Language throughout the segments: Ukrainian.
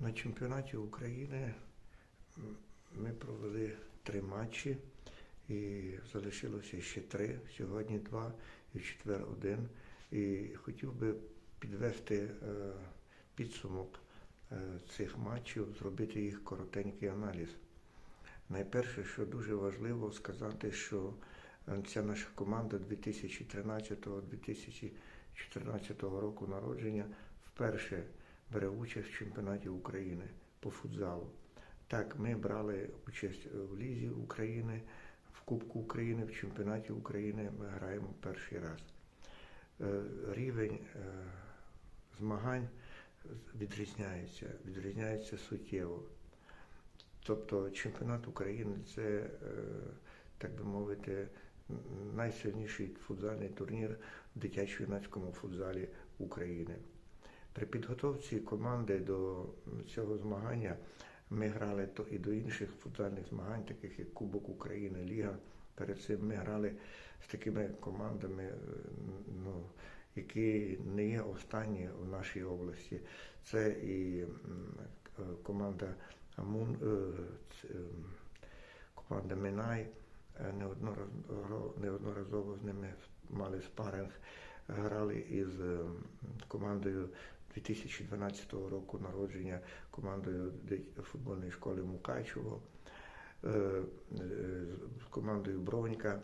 На чемпіонаті України ми провели три матчі і залишилося ще три. Сьогодні два і в четвер один. І хотів би підвести е, підсумок е, цих матчів, зробити їх коротенький аналіз. Найперше, що дуже важливо сказати, що е, ця наша команда 2013-2014 року народження вперше бере участь в чемпіонаті України по футзалу. Так, ми брали участь в Лізі України, в Кубку України, в чемпіонаті України ми граємо перший раз. Е, Рівень е, змагань відрізняється, відрізняється суттєво. Тобто чемпіонат України це, е, так би мовити, найсильніший футзальний турнір в дитячо-юнацькому футзалі України. При підготовці команди до цього змагання ми грали то і до інших футзальних змагань, таких як Кубок України, Ліга. Перед цим ми грали з такими командами, е, ну, які не є останні в нашій області. Це і е, команда Амун, е, команда Минай. Неодноразово, з ними мали спаринг, грали із командою 2012 року народження, командою футбольної школи Мукачево, е, е, з командою Бронька.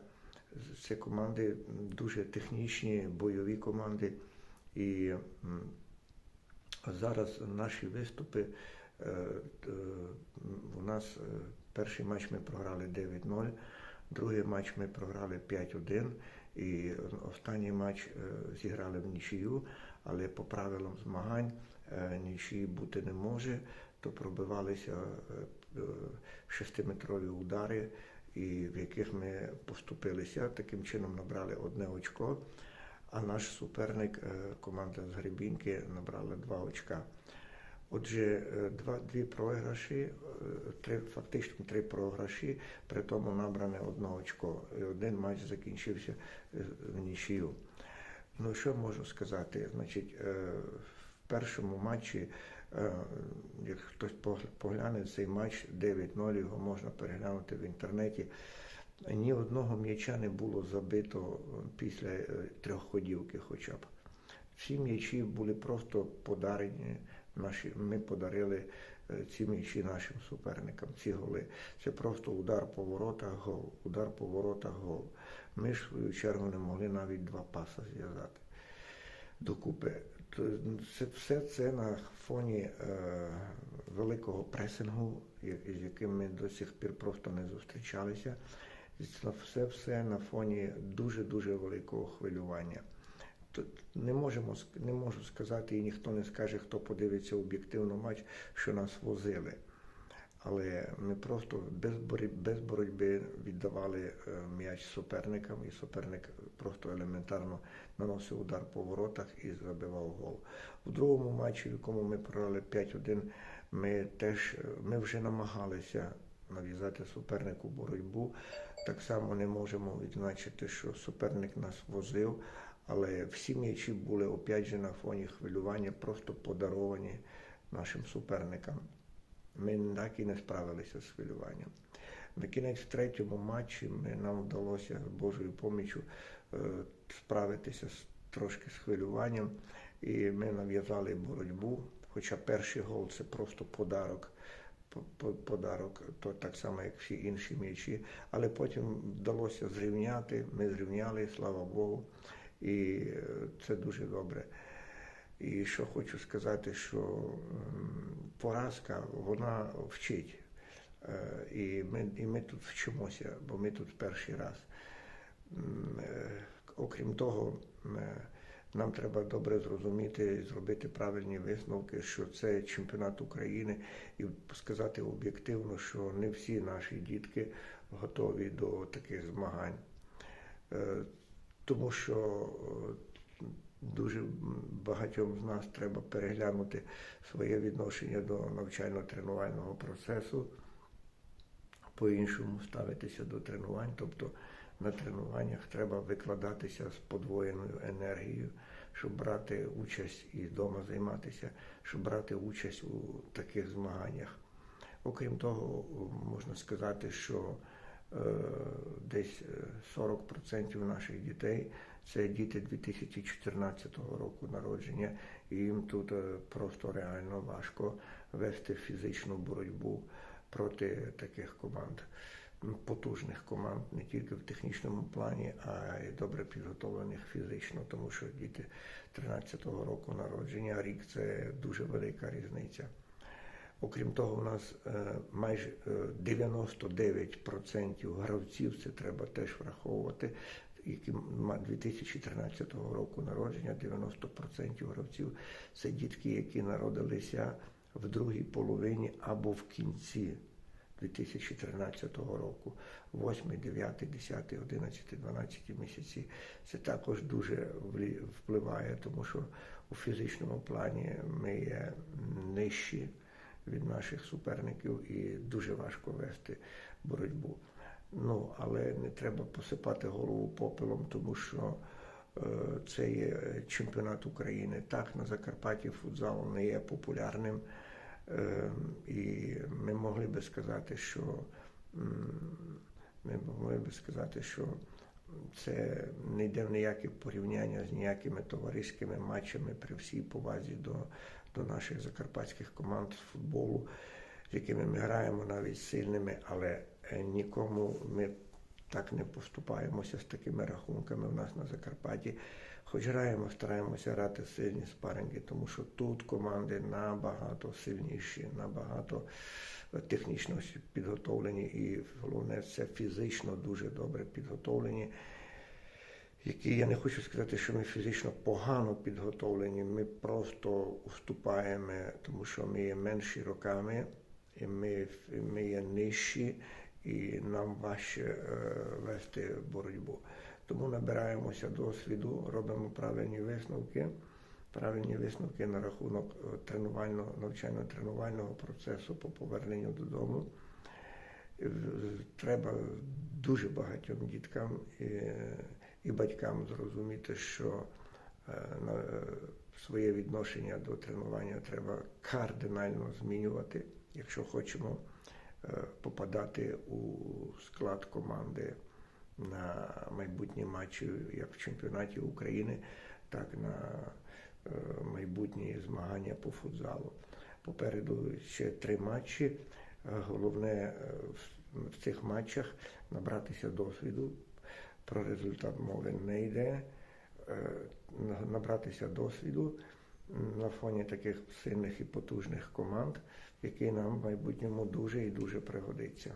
Це команди дуже технічні, бойові команди. І зараз наші виступи. е, е, У нас е, перший матч ми програли 9-0, другий матч ми програли 5-1, і останній матч е, зіграли в нічию, але по правилам змагань е, нічиї бути не може, то пробивалися е, е, шестиметрові удари, і в яких ми поступилися. Таким чином набрали одне очко, а наш суперник, команда з Гребінки, набрала два очка. Отже, два, дві програші, три, фактично три програші, при тому набране одне очко. І один матч закінчився в нічию. Ну, що можу сказати? Значить, е, в першому матчі, е, як хтось пог- погляне цей матч 9-0, його можна переглянути в інтернеті. Ні одного м'яча не було забито після е, трьохходівки хоча б. Всі м'ячі були просто подарені. Наші, ми подарили е, ці м'ячі нашим суперникам, ці голи. Це просто удар по воротах, гол, удар по воротах, гол. Ми ж в свою чергу не могли навіть два паса зв'язати докупи. Це, все це на фоні е, великого пресингу, із яким ми до сих пір просто не зустрічалися. Це все, все на фоні дуже-дуже великого хвилювання. Тут не можемо не можу сказати, і ніхто не скаже, хто подивиться об'єктивно матч, що нас возили. Але ми просто без боротьби, без боротьби віддавали е, м'яч суперникам, і суперник просто елементарно наносив удар по воротах і забивав гол. В другому матчі, в якому ми програли 5-1, ми теж е, ми вже намагалися нав'язати супернику боротьбу. Так само не можемо відзначити, що суперник нас возив, але всі м'ячі були опять же на фоні хвилювання, просто подаровані нашим суперникам. Ми так і не справилися з хвилюванням. На кінець третьому матчі ми, нам вдалося з Божою поміччю е, справитися з, трошки з хвилюванням, і ми нав'язали боротьбу. Хоча перший гол це просто подарок, по- по- подарок, то так само, як всі інші м'ячі. Але потім вдалося зрівняти. Ми зрівняли, слава Богу, і е, це дуже добре. І що хочу сказати, що поразка вона вчить. Е, І ми, і ми тут вчимося, бо ми тут перший раз. Е, Окрім того, нам треба добре зрозуміти і зробити правильні висновки, що це чемпіонат України, і сказати об'єктивно, що не всі наші дітки готові до таких змагань. Тому що е, дуже багатьом з нас треба переглянути своє відношення до навчально-тренувального процесу, по-іншому ставитися до тренувань. Тобто на тренуваннях треба викладатися з подвоєною енергією, щоб брати участь і вдома займатися, щоб брати участь у таких змаганнях. Окрім того, можна сказати, що десь е, 40% наших дітей. Це діти 2014 року народження, і їм тут е, просто реально важко вести фізичну боротьбу проти таких команд, потужних команд, не тільки в технічному плані, а й добре підготовлених фізично, тому що діти 13-го року народження, рік це дуже велика різниця. Окрім того, у нас е, майже е, 99% гравців, це треба теж враховувати, які ма- 2013 року народження, 90% гравців це дітки, які народилися в другій половині або в кінці 2013 року, 8, 9, 10, 11, 12 місяці. Це також дуже впливає, тому що у фізичному плані ми є нижчі від наших суперників і дуже важко вести боротьбу. Ну, але не треба посипати голову попелом, тому що е, це є чемпіонат України. Так, на Закарпатті футзал не є популярним. Е, і ми могли би сказати, що ми могли би сказати, що це не йде в ніяке порівняння з ніякими товариськими матчами при всій повазі до, до наших закарпатських команд з футболу, з якими ми граємо навіть сильними, але е, нікому ми так не поступаємося з такими рахунками в нас на Закарпатті. Хоч граємо, стараємося грати сильні спаринги, тому що тут команди набагато сильніші, набагато е, технічно підготовлені і головне це фізично дуже добре підготовлені. Які я не хочу сказати, що ми фізично погано підготовлені. Ми просто уступаємо, тому що ми є менші роками, і ми, ми є нижчі, і нам важче е, вести боротьбу. Тому набираємося досвіду, робимо правильні висновки, правильні висновки на рахунок е, тренувального навчально-тренувального процесу по поверненню додому. Е, Треба дуже багатьом діткам і, і батькам зрозуміти, що е, е, своє відношення до тренування треба кардинально змінювати, якщо хочемо е, попадати у склад команди на майбутні матчі як в чемпіонаті України, так на майбутні змагання по футзалу. Попереду ще три матчі. Головне в цих матчах набратися досвіду. Про результат мови не йде. Е, Набратися досвіду на фоні таких сильних і потужних команд, який нам в майбутньому дуже і дуже пригодиться.